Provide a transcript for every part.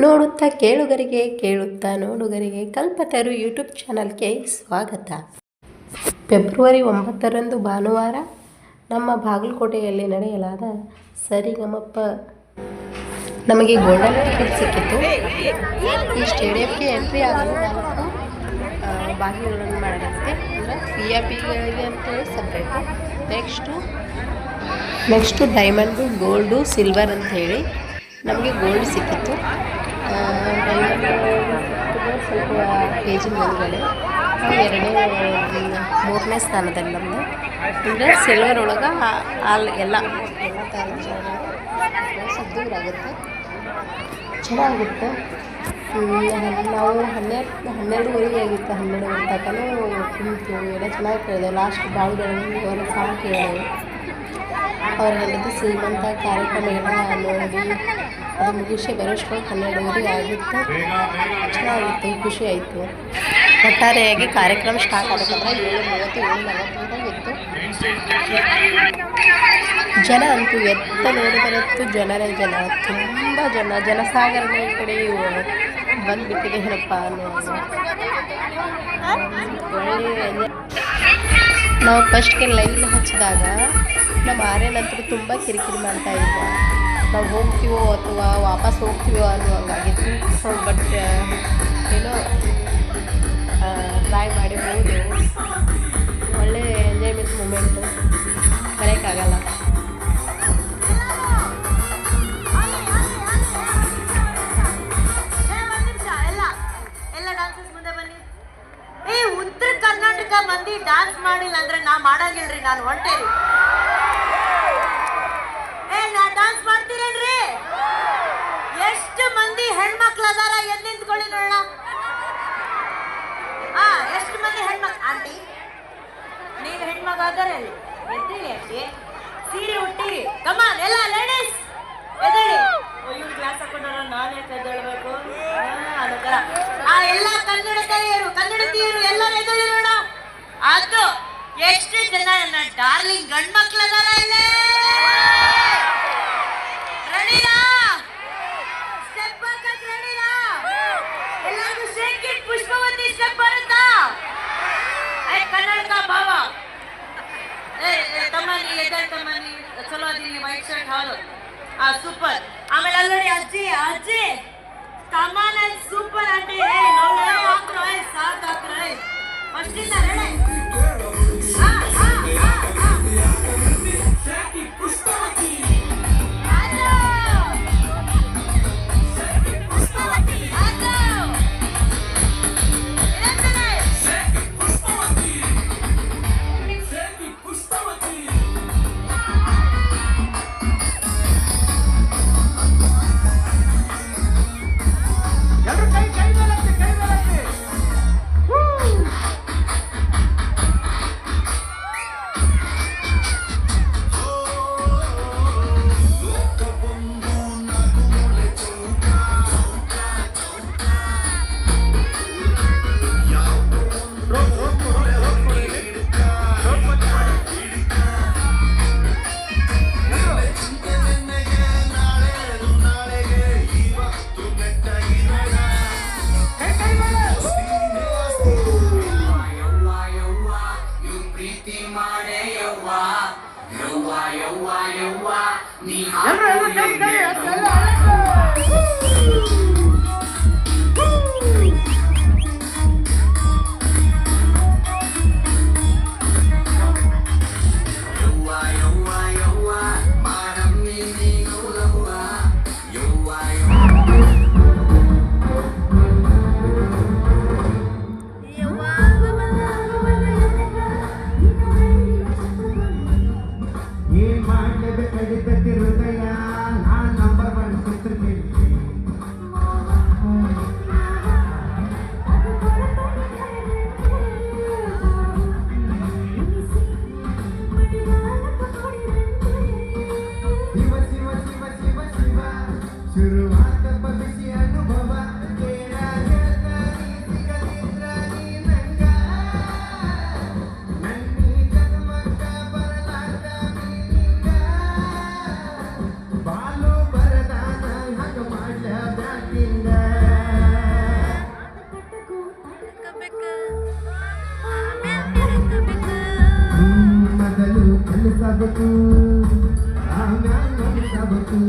ನೋಡುತ್ತಾ ಕೇಳುಗರಿಗೆ, ಕೇಳುತ್ತಾ ನೋಡುಗರಿಗೆ ಕಲ್ಪತರು ಯೂಟ್ಯೂಬ್ ಚಾನಲ್ಗೆ ಸ್ವಾಗತ. ಫೆಬ್ರವರಿ ಒಂಬತ್ತರಂದು ಭಾನುವಾರ ನಮ್ಮ ಬಾಗಲಕೋಟೆಯಲ್ಲಿ ನಡೆಯಲಾದ ಸರಿಗಮಪ್ಪ ನಮಗೆ ಗೋಲ್ಡನ್ ಟಿಕೆಟ್ ಸಿಕ್ಕಿತ್ತು. ಈ ಸ್ಟೇಡಿಯಂಗೆ ಎಂಟ್ರಿ ಆಗಲು ನಾಲ್ಕು ಬಾಗಿಲುಗಳನ್ನು ಮಾಡಲಾಗಿದೆ ಅಂದರೆ ಪಿ ಐ ಪಿಗಳಿಗೆ ಅಂತೇಳಿ separate next next diamond gold silver ಅಂತ ಹೇಳಿ ನಮಗೆ ಗೋಲ್ಡ್ ಸಿಕ್ಕಿತ್ತು. ಸ್ವಲ್ಪ ಕೆ ಮುಂದ್ಗಡೆ ಎರಡನೇ ಮೂರನೇ ಸ್ಥಾನದಲ್ಲಿ ನಮ್ಮದು ಅಂದರೆ ಸಿಲ್ವರ್ ಒಳಗೆ ಹಾಲು ಎಲ್ಲ ಎಲ್ಲ ಥರದ ಆಗುತ್ತೆ ಚೆನ್ನಾಗುತ್ತೆ ಹ್ಮ್, ನಾವು ಹನ್ನೆರಡು ಹನ್ನೆರಡುವರೆಗೆ ಆಗಿತ್ತು ಹನ್ನೆರಡುವರೆ ತನಕನೂ ಕುಂತು ಎಲ್ಲ ಚೆನ್ನಾಗಿ ಕೇಳಿದೆ. ಲಾಸ್ಟ್ ಬಾವುಗಳು ಸಾಂಗ್ ಕೇಳಿದೆ ಅವ್ರು ಹೇಳಿದ್ದು ಶ್ರೀಮಂತ ಕಾರ್ಯಕ್ರಮ ನೋಡಿ ಅದು ಮುಗಿಸಿ ಬರೋಷ್ಟೊಳಗೆ ಹನ್ನೆರಡುವರೆ ಆಗಿತ್ತು. ಚೆನ್ನಾಗಿತ್ತು, ಖುಷಿ ಆಯಿತು. ಒಟ್ಟಾರೆಯಾಗಿ ಕಾರ್ಯಕ್ರಮ ಸ್ಟಾರ್ಟ್ ಆಗಬೇಕಂದ್ರೆ ಏಳು ಮೂವತ್ತು ಏಳು ನಲವತ್ತು ಇತ್ತು ಜನ ಅಂತೂ ಎತ್ತ ನೋಡಿದರತ್ತು ಜನರೇ ಜನ. ತುಂಬ ಜನ ಜನಸಾಗರನ ಈ ಕಡೆ ಬಂದುಬಿಟ್ಟಿದೆ ಹೇಳಪ್ಪ ಅನ್ನೋದು. ಒಳ್ಳೆಯ ನಾವು ಫಸ್ಟ್ಗೆ ಲೈನ್ ಹಚ್ಚಿದಾಗ ನಮ್ಮ ಆರ್ಯನಂತರೂ ತುಂಬ ಕಿರಿಕಿರಿ ಮಾಡ್ತಾ ಇದ್ದ. ನಾವು ಹೋಗ್ತೀವೋ ಅಥವಾ ವಾಪಸ್ ಹೋಗ್ತೀವೋ ಅನ್ನೋ ಹಂಗಾಗಿತ್ತು ಬಟ್ ನಾನು ಹೊಂಟೇರಿ ಏ ನಾ ಡಾನ್ಸ್ ಮಾಡ್ತೀರೇನ್ರಿ? ಎಷ್ಟು ಮಂದಿ ಹೆಣ್ಮಕ್ಳು ಅದಾರ ಎದ್ದು ನಿಂತ್ಕೊಳ್ಳಿ ನೋಡೋಣ. ಆ ಎಷ್ಟು ಮಂದಿ ಹೆಣ್ಮಕ್ಳು? ಆಂಟಿ ನೀವು ಹೆಣ್ಮಗ ಆದರೆ ಎದ್ದೀರಿ ಆಂಟಿ. ಸೀರೆ ಹುಟ್ಟಿರಿ ಕಮಾನ್ ಎಲ್ಲ ಲೇಡೀಸ್ ಎದ್ದೇಳಿ. ಇವ್ರು ಗ್ಲಾಸ್ ಹಾಕೊಂಡಾರ ನಾನು ಯಾಕೆ ಎದ್ದೇಳ್ಬೇಕು ಆ ಎಲ್ಲ ಕನ್ನಡತಿಯರು ಎಲ್ಲರೂ ಎದ್ದೇಳಿ ನೋಡ ಅದು ಎಷ್ಟು ಜನ ನನ್ನ ಡಾರ್ಲಿಂಗ್ ಗಂಡ್ ಮಕ್ಳು ಅದಾರ ಇಲ್ಲಿ ರೆಡಿನಾ ಸ್ಟೆಪ್ ಶೇಕ್ ಪುಷ್ಪವತಿ ಏ ಏ ತಮ್ಮ ತಮ್ಮ ನೀ ಚಲೋ ಅದೀನಿ ವೈಟ್ ಆ ಸೂಪರ್ ಆಮೇಲೆ ಅಲ್ಲಡಿ ಅಜ್ಜಿ ಅಜ್ಜಿ ಅಂಡ್ ಸೂಪರ್ ಆಂಟಿ ಏ ನೋಡಿ ಹಾಕ್ರೋ ಸಾಕ್, ಹಾಕ್ರೋ, ಏ. ಫಸ್ಟ್ ನೀ ಯವ್ವ ಮೊದಲು ಕಲಿಸಬೇಕು ಆಮೇಲೆ ಕಲಿಸಬೇಕು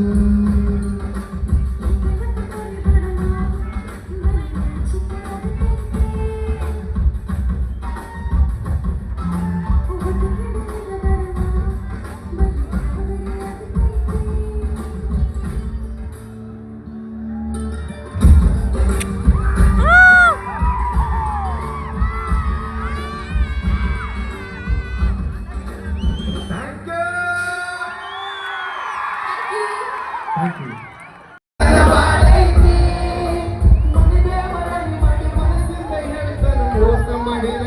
ಮೋಸ ಮಾಡಿದ